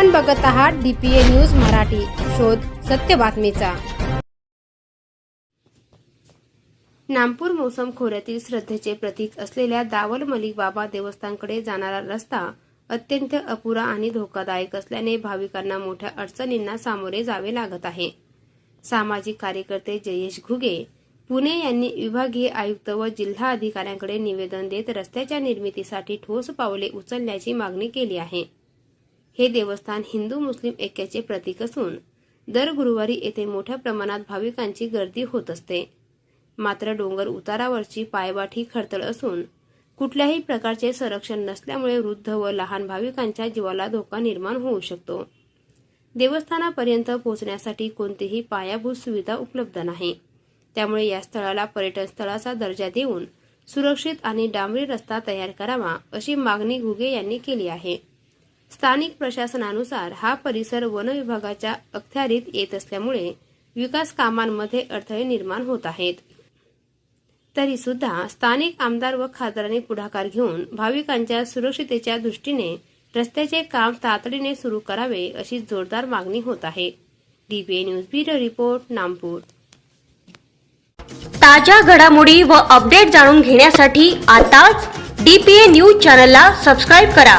आपण बघत आहात डीपीए न्यूज मराठी. शोध सत्य बातमीचा. नामपूर मोसम खोऱ्यातील श्रद्धेचे प्रतीक असलेल्या दावल मलिक बाबा देवस्थानकडे जाणारा रस्ता अत्यंत अपुरा आणि धोकादायक असल्याने भाविकांना मोठ्या अडचणींना सामोरे जावे लागत आहे. सामाजिक कार्यकर्ते जयेश घुगे पुणे यांनी विभागीय आयुक्त व जिल्हा अधिकाऱ्यांकडे निवेदन देत रस्त्याच्या निर्मितीसाठी ठोस पावले उचलण्याची मागणी केली आहे. हे देवस्थान हिंदू मुस्लिम ऐक्याचे प्रतीक असून दर गुरुवारी येथे मोठ्या प्रमाणात भाविकांची गर्दी होत असते. मात्र डोंगर उतारावरची पायवाठी खडतळ असून कुठल्याही प्रकारचे संरक्षण नसल्यामुळे वृद्ध व लहान भाविकांच्या जीवाला धोका निर्माण होऊ शकतो. देवस्थानापर्यंत पोहोचण्यासाठी कोणतीही पायाभूत सुविधा उपलब्ध नाही. त्यामुळे या स्थळाला पर्यटन स्थळाचा दर्जा देऊन सुरक्षित आणि डांबरी रस्ता तयार करावा अशी मागणी घुगे यांनी केली आहे. स्थानिक प्रशासनानुसार हा परिसर वन विभागाच्या अखत्यारीत येत असल्यामुळे विकास कामांमध्ये अडथळे निर्माण होत आहेत. तरी सुद्धा स्थानिक आमदार व खासदारांनी पुढाकार घेऊन भाविकांच्या सुरक्षितेच्या दृष्टीने रस्त्याचे काम तातडीने सुरू करावे अशी जोरदार मागणी होत आहे. DBA news bureau report Nampur. ताज्या घडामोडी व अपडेट जाणून घेण्यासाठी आताच डीपीए न्यूज चॅनलला सबस्क्राईब करा.